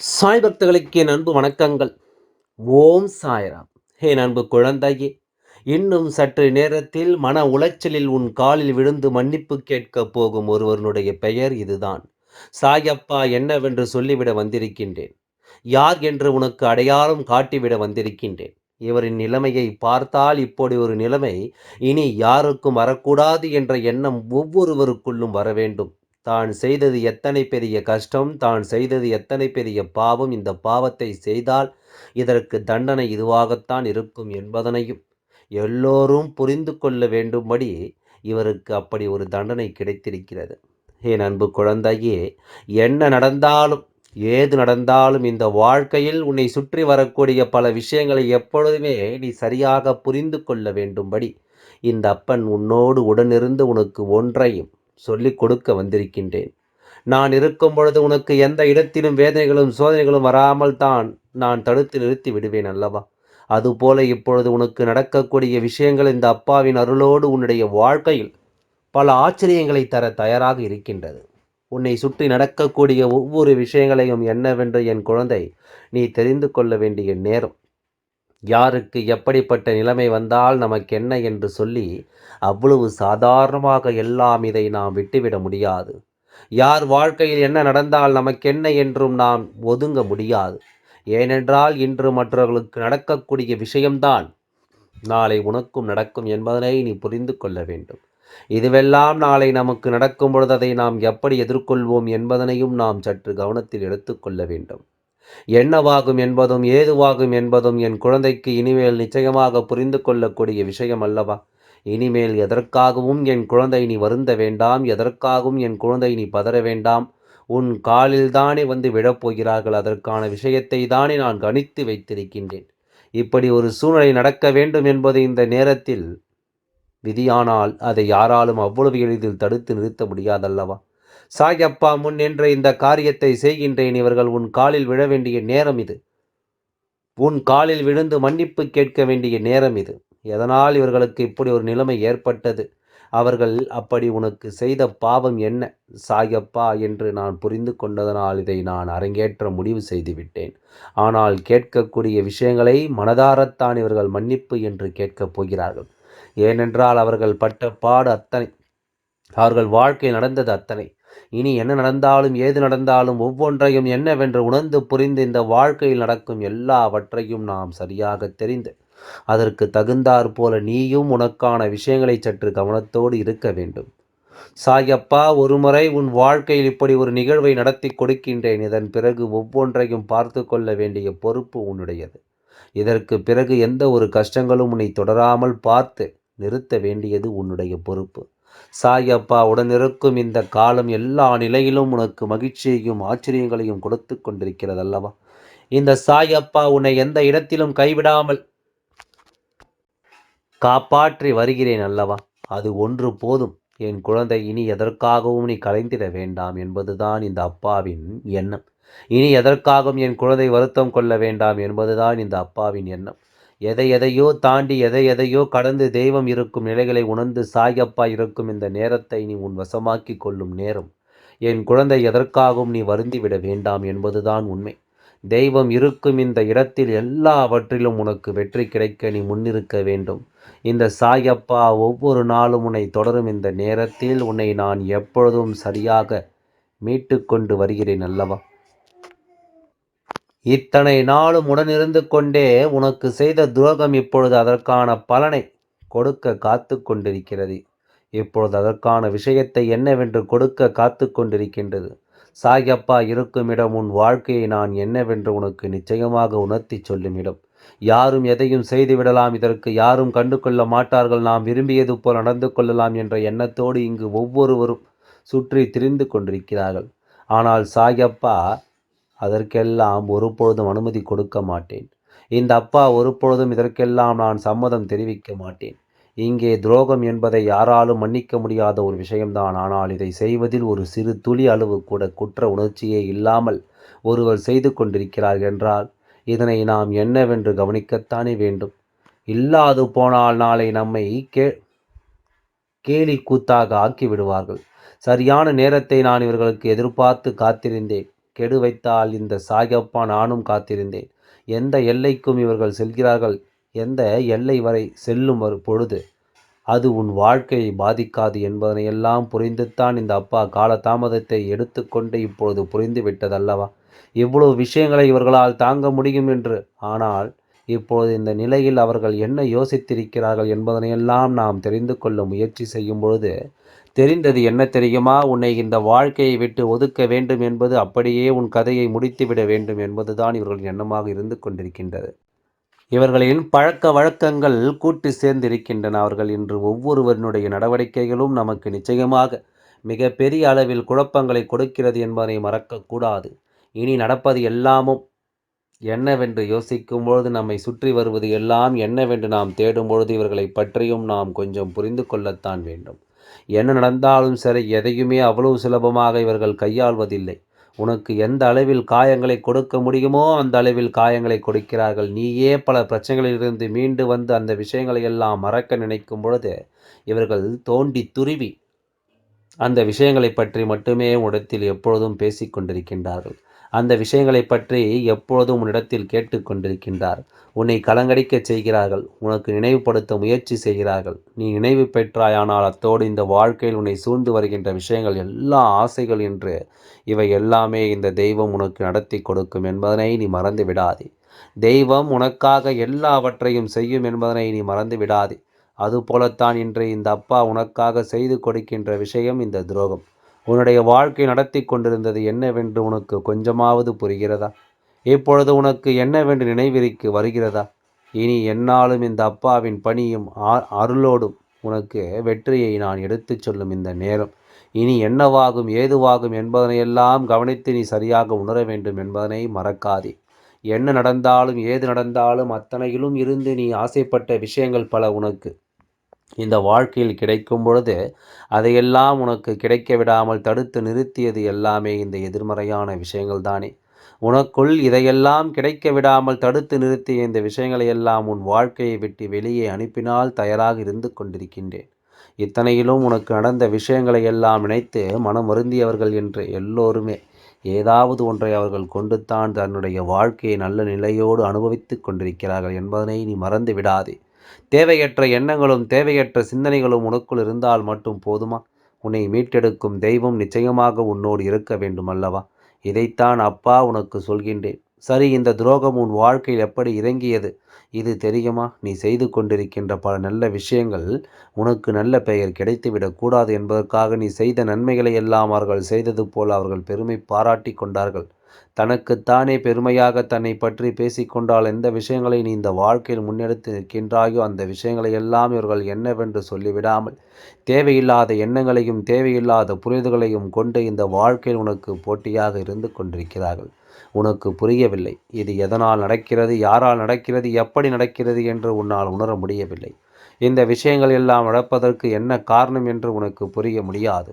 சாய் பக்தர்களுக்கு என் அன்பு வணக்கங்கள். ஓம் சாய்ராம். என் அன்பு குழந்தையே இன்னும் சற்று நேரத்தில் மன உளைச்சலில் உன் காலில் விழுந்து மன்னிப்பு கேட்கப் போகும் ஒருவனுடைய பெயர் இதுதான். சாயப்பா என்னவென்று சொல்லிவிட வந்திருக்கின்றேன். யார் என்று உனக்கு அடையாளம் காட்டிவிட வந்திருக்கின்றேன். இவரின் நிலைமையை பார்த்தால் இப்படி ஒரு நிலைமை இனி யாருக்கும் வரக்கூடாது என்ற எண்ணம் ஒவ்வொருவருக்குள்ளும் வர வேண்டும் தான் செய்தது எத்தனை பெரிய கஷ்டம் தான் செய்தது எத்தனை பெரிய பாவம் இந்த பாவத்தை செய்தால் இதற்கு தண்டனை இதுவாகத்தான் இருக்கும் என்பதனையும் எல்லோரும் புரிந்து கொள்ள வேண்டும்படி இவருக்கு அப்படி ஒரு தண்டனை கிடைத்திருக்கிறது. என் அன்பு குழந்தையே என்ன நடந்தாலும் ஏது நடந்தாலும் இந்த வாழ்க்கையில் உன்னை சுற்றி வரக்கூடிய பல விஷயங்களை எப்பொழுதுமே நீ சரியாக புரிந்து கொள்ள வேண்டும்படி இந்த அப்பன் உன்னோடு உடனிருந்து உனக்கு ஒன்றையும் சொல்லிக் கொடுக்க வந்திருக்கின்றேன். நான் இருக்கும் பொழுது உனக்கு எந்த இடத்திலும் வேதனைகளும் சோதனைகளும் வராமல் தான் நான் தடுத்து நிறுத்தி விடுவேன் அல்லவா? அதுபோல இப்பொழுது உனக்கு நடக்கக்கூடிய விஷயங்கள் இந்த அப்பாவின் அருளோடு உன்னுடைய வாழ்க்கையில் பல ஆச்சரியங்களை தர தயாராக இருக்கின்றது. உன்னை சுற்றி நடக்கக்கூடிய ஒவ்வொரு விஷயங்களையும் என்னவென்று என் குழந்தை நீ தெரிந்து கொள்ள வேண்டிய நேரம். யாருக்கு எப்படிப்பட்ட நிலைமை வந்தால் நமக்கு என்ன என்று சொல்லி அவ்வளவு சாதாரணமாக எல்லாம் இதை நாம் விட்டுவிட முடியாது. யார் வாழ்க்கையில் என்ன நடந்தால் நமக்கென்ன என்றும் நாம் ஒதுங்க முடியாது. ஏனென்றால் இன்று மற்றவர்களுக்கு நடக்கக்கூடிய விஷயம்தான் நாளை உனக்கும் நடக்கும் என்பதனை நீ புரிந்து கொள்ள வேண்டும். இதுவெல்லாம் நாளை நமக்கு நடக்கும் பொழுது அதை நாம் எப்படி எதிர்கொள்வோம் என்பதனையும் நாம் சற்று கவனத்தில் எடுத்துக்கொள்ள வேண்டும். என்னவாகும் என்பதும் ஏதுவாகும் என்பதும் என் குழந்தைக்கு இனிமேல் நிச்சயமாக புரிந்து கொள்ளக்கூடிய விஷயம் அல்லவா? இனிமேல் எதற்காகவும் என் குழந்தை நீ வருந்த வேண்டாம் எதற்காகவும் என் குழந்தை நீ பதற வேண்டாம் உன் காலில் தானே வந்து விழப்போகிறார்கள் அதற்கான விஷயத்தை தானே நான் கணித்து வைத்திருக்கின்றேன். இப்படி ஒரு சூழ்நிலை நடக்க வேண்டும் என்பது இந்த நேரத்தில் விதியானால் அதை யாராலும் அவ்வளவு எளிதில் தடுத்து நிறுத்த முடியாதல்லவா? சாயப்பா முன் என்ற இந்த காரியத்தை செய்கின்றேன். இவர்கள் உன் காலில் விழ வேண்டிய நேரம் இது. உன் காலில் விழுந்து மன்னிப்பு கேட்க வேண்டிய நேரம் இது. எதனால் இவர்களுக்கு இப்படி ஒரு நிலைமை ஏற்பட்டது? அவர்கள் அப்படி உனக்கு செய்த பாவம் என்ன? சாயப்பா என்று நான் புரிந்து கொண்டதனால் இதை நான் அரங்கேற்ற முடிவு செய்துவிட்டேன். ஆனால் கேட்கக்கூடிய விஷயங்களை மனதாரத்தான் இவர்கள் மன்னிப்பு என்று கேட்கப் போகிறார்கள். ஏனென்றால் அவர்கள் பட்ட பாடு அத்தனை. அவர்கள் வாழ்க்கை நடந்தது அத்தனை. இனி என்ன நடந்தாலும் ஏது நடந்தாலும் ஒவ்வொன்றையும் என்னவென்று உணர்ந்து புரிந்து இந்த வாழ்க்கையில் நடக்கும் எல்லாவற்றையும் நாம் சரியாக தெரிந்து அதற்கு தகுந்தாற் போல நீயும் உனக்கான விஷயங்களை சற்று கவனத்தோடு இருக்க வேண்டும். சாயப்பா ஒருமுறை உன் வாழ்க்கையில் இப்படி ஒரு நிகழ்வை நடத்தி கொடுக்கின்றேன். இதன் பிறகு ஒவ்வொன்றையும் பார்த்து கொள்ள வேண்டிய பொறுப்பு உன்னுடையது. இதற்கு பிறகு எந்த ஒரு கஷ்டங்களும் உன்னை தொடராமல் பார்த்து நிறுத்த வேண்டியது உன்னுடைய பொறுப்பு. சாயப்பா உடனிருக்கும் இந்த காலம் எல்லா நிலையிலும் உனக்கு மகிழ்ச்சியையும் ஆச்சரியங்களையும் கொடுத்து கொண்டிருக்கிறது அல்லவா இந்த சாயப்பா உன்னை எந்த இடத்திலும் கைவிடாமல் காப்பாற்றி வருகிறேன் அல்லவா? அது ஒன்று போதும். என் குழந்தை இனி எதற்காகவும் நீ கலைந்திட வேண்டாம் என்பதுதான் இந்த அப்பாவின் எண்ணம். இனி எதற்காகவும் என் குழந்தை வருத்தம் கொள்ள வேண்டாம் என்பதுதான் இந்த அப்பாவின் எண்ணம். எதை எதையோ தாண்டி எதை எதையோ கடந்து தெய்வம் இருக்கும் நிலைகளை உணர்ந்து சாயப்பா இருக்கும் இந்த நேரத்தை நீ உன் வசமாக்கி கொள்ளும் நேரம். என் குழந்தை எதற்காகவும் நீ வருந்திவிட வேண்டாம் என்பதுதான் உண்மை. தெய்வம் இருக்கும் இந்த இடத்தில் எல்லாவற்றிலும் உனக்கு வெற்றி கிடைக்க நீ முன்னிருக்க வேண்டும். இந்த சாயப்பா ஒவ்வொரு நாளும் உன்னை தொடரும் இந்த நேரத்தில் உன்னை நான் எப்பொழுதும் சரியாக மீட்டு கொண்டு வருகிறேன் அல்லவா? இத்தனை நாளும் உடனிருந்து கொண்டே உனக்கு செய்த துரோகம் இப்பொழுது அதற்கான பலனை கொடுக்க காத்து கொண்டிருக்கிறது. இப்பொழுது அதற்கான விஷயத்தை என்னவென்று கொடுக்க காத்து கொண்டிருக்கின்றது. சாயப்பா இருக்கும் இடம் உன் வாழ்க்கையை நான் என்னவென்று உனக்கு நிச்சயமாக உணர்த்தி சொல்லும் இடம் யாரும் எதையும் செய்துவிடலாம் இதற்கு யாரும் கண்டு கொள்ள மாட்டார்கள். நாம் விரும்பியது போல் நடந்து கொள்ளலாம் என்ற எண்ணத்தோடு இங்கு ஒவ்வொருவரும் சுற்றி திரிந்து கொண்டிருக்கிறார்கள். ஆனால் சாயப்பா அதற்கெல்லாம் ஒருபொழுதும் அனுமதி கொடுக்க மாட்டேன். இந்த அப்பா ஒருபொழுதும் இதற்கெல்லாம் நான் சம்மதம் தெரிவிக்க மாட்டேன். இங்கே துரோகம் என்பதை யாராலும் மன்னிக்க முடியாத ஒரு விஷயம்தான். ஆனால் இதை செய்வதில் ஒரு சிறு துளி அளவு கூட குற்ற உணர்ச்சியே இல்லாமல் ஒருவர் செய்து கொண்டிருக்கிறார் என்றால் இதனை நாம் என்னவென்று கவனிக்கத்தானே வேண்டும். இல்லாது போனால் நாளை நம்மை கே கேலி கூத்தாக ஆக்கி விடுவார்கள். சரியான நேரத்தை நான் இவர்களுக்கு எதிர்பார்த்து காத்திருந்தேன். கெடு வைத்தால் இந்த சாயப்பா நானும் காத்திருந்தேன். எந்த எல்லைக்கும் இவர்கள் செல்கிறார்கள்? எந்த எல்லை வரை செல்லும் பொழுது? அது உன் வாழ்க்கையை பாதிக்காது என்பதனையெல்லாம் புரிந்துத்தான் இந்த அப்பா காலதாமதத்தை எடுத்துக்கொண்டு இப்பொழுது புரிந்து விட்டதல்லவா இவ்வளவு விஷயங்களை இவர்களால் தாங்க முடியும் என்று. ஆனால் இப்போது இந்த நிலையில் அவர்கள் என்ன யோசித்திருக்கிறார்கள் என்பதனையெல்லாம் நாம் தெரிந்து கொள்ள முயற்சி செய்யும் பொழுது தெரிந்தது என்ன தெரியுமா? உன்னை இந்த வாழ்க்கையை விட்டு ஒதுக்க வேண்டும் என்பது அப்படியே உன் கதையை முடித்துவிட வேண்டும் என்பதுதான் இவர்களின் எண்ணமாக இருந்து கொண்டிருக்கின்றது. இவர்களின் பழக்க வழக்கங்கள் கூட்டு சேர்ந்திருக்கின்றன அவர்கள். இன்று ஒவ்வொருவரினுடைய நடவடிக்கைகளும் நமக்கு நிச்சயமாக மிக பெரிய அளவில் குழப்பங்களை கொடுக்கிறது என்பதை மறக்கக்கூடாது. இனி நடப்பது எல்லாமும் என்னவென்று யோசிக்கும் பொழுது நம்மை சுற்றி வருவது எல்லாம் என்னவென்று நாம் தேடும் பொழுது இவர்களை பற்றியும் நாம் கொஞ்சம் புரிந்து கொள்ளத்தான் வேண்டும். என்ன நடந்தாலும் சரி எதையுமே அவ்வளவு சுலபமாக இவர்கள் கையாள்வதில்லை. உனக்கு எந்த அளவில் காயங்களை கொடுக்க முடியுமோ அந்த அளவில் காயங்களை கொடுக்கிறார்கள். நீயே பல பிரச்சனைகளிலிருந்து மீண்டு வந்து அந்த விஷயங்களை எல்லாம் மறக்க நினைக்கும் பொழுது இவர்கள் தோண்டி துருவி அந்த விஷயங்களை பற்றி மட்டுமே உடத்தில் எப்பொழுதும் பேசிக்கொண்டிருக்கின்றார்கள். அந்த விஷயங்களை பற்றி எப்பொழுதும் உன்னிடத்தில் கேட்டுக்கொண்டிருக்கின்றார் உன்னை கலங்கடிக்கச் செய்கிறார்கள். உனக்கு நினைவுபடுத்த முயற்சி செய்கிறார்கள். நீ நினைவு பெற்றாயானால் அத்தோடு இந்த வாழ்க்கையில் உன்னை சூழ்ந்து வருகின்ற விஷயங்கள் எல்லா ஆசைகள் என்று இவை எல்லாமே இந்த தெய்வம் உனக்கு நடத்தி கொடுக்கும் என்பதனை நீ மறந்து விடாதே. தெய்வம் உனக்காக எல்லாவற்றையும் செய்யும் என்பதனை நீ மறந்து விடாதே. அதுபோலத்தான் இன்று இந்த அப்பா உனக்காக செய்து கொடுக்கின்ற விஷயம் இந்த துரோகம். உன்னுடைய வாழ்க்கை நடத்தி கொண்டிருந்தது என்னவென்று உனக்கு கொஞ்சமாவது புரிகிறதா? இப்பொழுது உனக்கு என்னவென்று நினைவிற்கு வருகிறதா? இனி என்னாலும் இந்த அப்பாவின் பணியும் அருளோடும் உனக்கு வெற்றியை நான் எடுத்துச் சொல்லும் இந்த நேரம். இனி என்னவாகும் ஏதுவாகும் என்பதனையெல்லாம் கவனித்து நீ சரியாக உணர வேண்டும் என்பதனை மறக்காதே. என்ன நடந்தாலும் ஏது நடந்தாலும் அத்தனையிலும் இருந்து நீ ஆசைப்பட்ட விஷயங்கள் பல உனக்கு இந்த வாழ்க்கையில் கிடைக்கும் பொழுது அதையெல்லாம் உனக்கு கிடைக்க விடாமல் தடுத்து நிறுத்தியது எல்லாமே இந்த எதிர்மறையான விஷயங்கள் தானே. உனக்குள் இதையெல்லாம் கிடைக்க விடாமல் தடுத்து நிறுத்திய இந்த விஷயங்களை எல்லாம் உன் வாழ்க்கையை விட்டு வெளியே அனுப்பினால் தயாராக இருந்து கொண்டிருக்கின்றேன். இத்தனையிலும் உனக்கு நடந்த விஷயங்களை எல்லாம் நினைத்து மனம் வருந்தியவர்கள் என்று எல்லோருமே ஏதாவது ஒன்றை அவர்கள் கொண்டுத்தான் தன்னுடைய வாழ்க்கையை நல்ல நிலையோடு அனுபவித்து கொண்டிருக்கிறார்கள் என்பதனை நீ மறந்து விடாதே. தேவையற்ற எண்ணங்களும் தேவையற்ற சிந்தனைகளும் உனக்குள் இருந்தால் மட்டும் போதுமா? உன்னை மீட்டெடுக்கும் தெய்வம் நிச்சயமாக உன்னோடு இருக்க வேண்டும் அல்லவா இதைத்தான் அப்பா உனக்கு சொல்கின்றேன். சரி இந்த துரோகம் உன் வாழ்க்கையில் எப்படி இறங்கியது? இது தெரியுமா? நீ செய்து கொண்டிருக்கின்ற பல நல்ல விஷயங்கள் உனக்கு நல்ல பெயர் கிடைத்துவிடக் கூடாது என்பதற்காக நீ செய்த நன்மைகளை எல்லாம் அவர்கள் செய்தது போல் அவர்கள் பெருமை பாராட்டி கொண்டார்கள். தனக்குத்தானே பெருமையாக தன்னை பற்றி பேசிக்கொண்டால் எந்த விஷயங்களை நீ இந்த வாழ்க்கையில் முன்னெடுத்து நிற்கின்றாயோ அந்த விஷயங்களை எல்லாம் இவர்கள் என்னவென்று சொல்லிவிடாமல் தேவையில்லாத எண்ணங்களையும் தேவையில்லாத புரிதல்களையும் கொண்டு இந்த வாழ்க்கையில் உனக்கு போட்டியாக இருந்து கொண்டிருக்கிறார்கள். உனக்கு புரியவில்லை. இது எதனால் நடக்கிறது? யாரால் நடக்கிறது? எப்படி நடக்கிறது என்று உன்னால் உணர முடியவில்லை. இந்த விஷயங்கள் எல்லாம் நடப்பதற்கு என்ன காரணம் என்று உனக்கு புரிய முடியாது.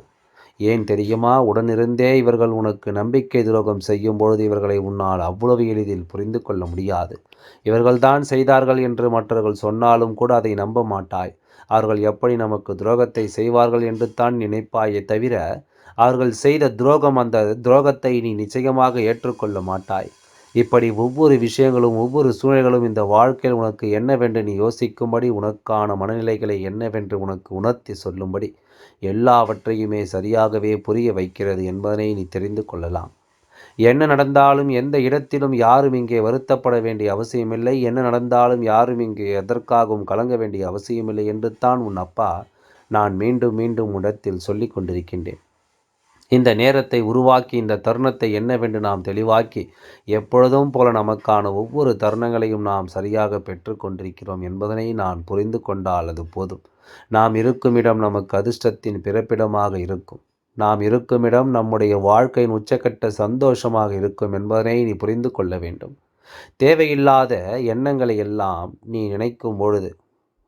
ஏன் தெரியுமா? உடனிருந்தே இவர்கள் உனக்கு நம்பிக்கை துரோகம் செய்யும் பொழுது இவர்களை உன்னால் அவ்வளவு எளிதில் புரிந்து கொள்ள முடியாது. இவர்கள்தான் செய்தார்கள் என்று மற்றவர்கள் சொன்னாலும் கூட அதை நம்ப மாட்டாய். அவர்கள் எப்படி நமக்கு துரோகத்தை செய்வார்கள் என்று தான் நினைப்பாயே தவிர அவர்கள் செய்த துரோகம் அந்த துரோகத்தை நீ நிச்சயமாக ஏற்றுக்கொள்ள மாட்டாய். இப்படி ஒவ்வொரு விஷயங்களும் ஒவ்வொரு சூழ்நிலைகளும் இந்த வாழ்க்கையில் உனக்கு என்னவென்று நீ யோசிக்கும்படி உனக்கான மனநிலைகளை என்னவென்று உனக்கு உணர்த்தி சொல்லும்படி எல்லாவற்றையுமே சரியாகவே புரிய வைக்கிறது என்பதனை நீ தெரிந்து கொள்ளலாம். என்ன நடந்தாலும் எந்த இடத்திலும் யாரும் இங்கே வருத்தப்பட வேண்டிய அவசியமில்லை. என்ன நடந்தாலும் யாரும் இங்கே எதற்காகவும் கலங்க வேண்டிய அவசியமில்லை என்று தான் உன் அப்பா நான் மீண்டும் மீண்டும் இடத்தில் சொல்லி கொண்டிருக்கின்றேன். இந்த நேரத்தை உருவாக்கி இந்த தருணத்தை என்னவென்று நாம் தெளிவாக்கி எப்பொழுதும் போல நமக்கான ஒவ்வொரு தருணங்களையும் நாம் சரியாக பெற்றுக்கொண்டிருக்கிறோம் என்பதனை நான் புரிந்து கொண்டால் அது போதும். நாம் இருக்கும் இடம் நமக்கு அதிர்ஷ்டத்தின் பிறப்பிடமாக இருக்கும். நாம் இருக்கும் இடம் நம்முடைய வாழ்க்கையின் உச்சக்கட்ட சந்தோஷமாக இருக்கும் என்பதனை நீ புரிந்து கொள்ள வேண்டும். தேவையில்லாத எண்ணங்களை எல்லாம் நீ நினைக்கும் பொழுது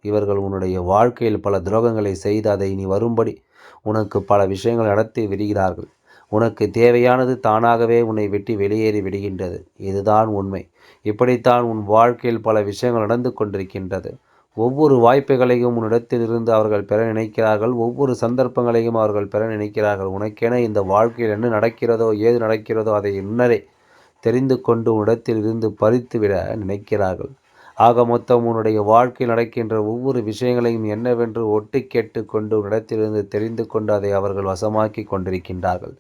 இவர்கள் உன்னுடைய வாழ்க்கையில் பல துரோகங்களை செய்து அதை நீ வரும்படி உனக்கு பல விஷயங்கள் நடத்தி விடுகிறார்கள். உனக்கு தேவையானது தானாகவே உன்னை வெட்டி வெளியேறி விடுகின்றது. இதுதான் உண்மை. இப்படித்தான் உன் வாழ்க்கையில் பல விஷயங்கள் நடந்து கொண்டிருக்கின்றது. ஒவ்வொரு வாய்ப்புகளையும் உன்னிடத்திலிருந்து அவர்கள் பெற நினைக்கிறார்கள். ஒவ்வொரு சந்தர்ப்பங்களையும் அவர்கள் பெற நினைக்கிறார்கள். உனக்கென இந்த வாழ்க்கையில் என்ன நடக்கிறதோ ஏது நடக்கிறதோ அதை இன்னரே தெரிந்து கொண்டு உன்னிடத்தில் இருந்து பறித்துவிட நினைக்கிறார்கள். ஆக மொத்தம் உன்னுடைய வாழ்க்கையில் நடக்கின்ற ஒவ்வொரு விஷயங்களையும் என்னவென்று ஒட்டி கேட்டு கொண்டு இடத்திலிருந்து தெரிந்து கொண்டு அதை அவர்கள் வசமாக்கி கொண்டிருக்கின்றார்கள்.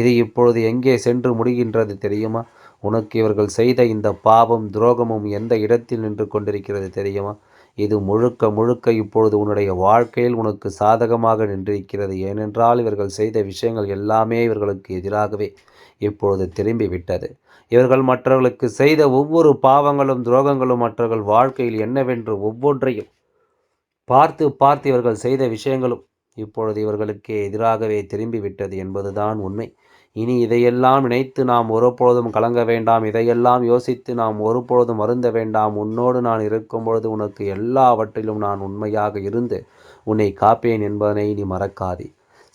இது இப்பொழுது எங்கே சென்று முடிகின்றது தெரியுமா? உனக்கு இவர்கள் செய்த இந்த பாவம் துரோகமும் எந்த இடத்தில் நின்று கொண்டிருக்கிறது தெரியுமா? இது முழுக்க முழுக்க இப்பொழுது உன்னுடைய வாழ்க்கையில் உனக்கு சாதகமாக நின்றிருக்கிறது. ஏனென்றால் இவர்கள் செய்த விஷயங்கள் எல்லாமே இவர்களுக்கு எதிராகவே இப்பொழுது திரும்பி விட்டது இவர்கள் மற்றவர்களுக்கு செய்த ஒவ்வொரு பாவங்களும் துரோகங்களும் மற்றவர்கள் வாழ்க்கையில் என்னவென்று ஒவ்வொன்றையும் பார்த்து பார்த்து இவர்கள் செய்த விஷயங்களும் இப்பொழுது இவர்களுக்கு எதிராகவே திரும்பிவிட்டது என்பதுதான் உண்மை. இனி இதையெல்லாம் நினைத்து நாம் ஒருபொழுதும் கலங்க வேண்டாம். இதையெல்லாம் யோசித்து நாம் ஒருபொழுதும் வருந்த வேண்டாம். உன்னோடு நான் இருக்கும் பொழுது உனக்கு எல்லாவற்றிலும் நான் உண்மையாக இருந்து உன்னை காப்பேன் என்பதனை நீ மறக்காதே.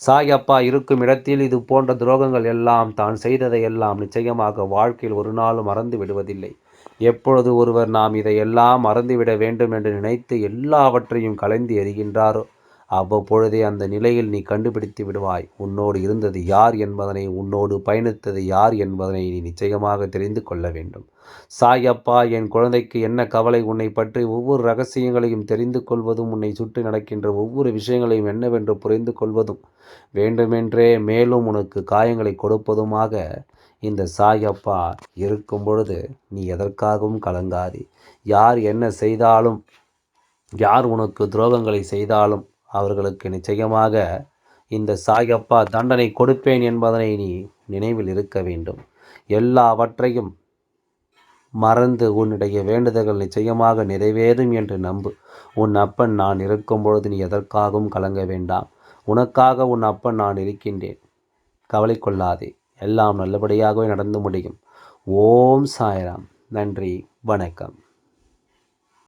சாயப்பா இருக்கும் இடத்தில் இது போன்ற துரோகங்கள் எல்லாம் தான் செய்ததை எல்லாம் நிச்சயமாக வாழ்க்கையில் ஒரு நாளும் மறந்து விடுவதில்லை. எப்பொழுது ஒருவர் நாம் இதையெல்லாம் மறந்துவிட வேண்டும் என்று நினைத்து எல்லாவற்றையும் கலைந்து எறிகின்றாரோ அவ்வப்பொழுதே அந்த நிலையில் நீ கண்டுபிடித்து விடுவாய். உன்னோடு இருந்தது யார் என்பதனை உன்னோடு பயணித்தது யார் என்பதனை நீ நிச்சயமாக தெரிந்து கொள்ள வேண்டும். சாயப்பா என் குழந்தைக்கு என்ன கவலை? உன்னை பற்றி ஒவ்வொரு ரகசியங்களையும் தெரிந்து கொள்வதும் உன்னை சுற்றி நடக்கின்ற ஒவ்வொரு விஷயங்களையும் என்னவென்று புரிந்து கொள்வதும் வேண்டுமென்றே மேலும் உனக்கு காயங்களை கொடுப்பதுமாக இந்த சாயப்பா இருக்கும் பொழுது நீ எதற்காகவும் கலங்காதே. யார் என்ன செய்தாலும் யார் உனக்கு துரோகங்களை செய்தாலும் அவர்களுக்கு நிச்சயமாக இந்த சாயப்பா தண்டனை கொடுப்பேன் என்பதனை நீ நினைவில் இருக்க வேண்டும். எல்லாவற்றையும் மறந்து உன்னுடைய வேண்டுதல்கள் நிச்சயமாக நிறைவேறும் என்று நம்பு. உன் அப்பன் நான் இருக்கும் பொழுது நீ எதற்காகவும் கலங்க வேண்டாம். உனக்காக உன் அப்பன் நான் இருக்கின்றேன். கவலை கொள்ளாதே. எல்லாம் நல்லபடியாகவே நடந்து முடியும். ஓம் சாய்ராம். நன்றி. வணக்கம்.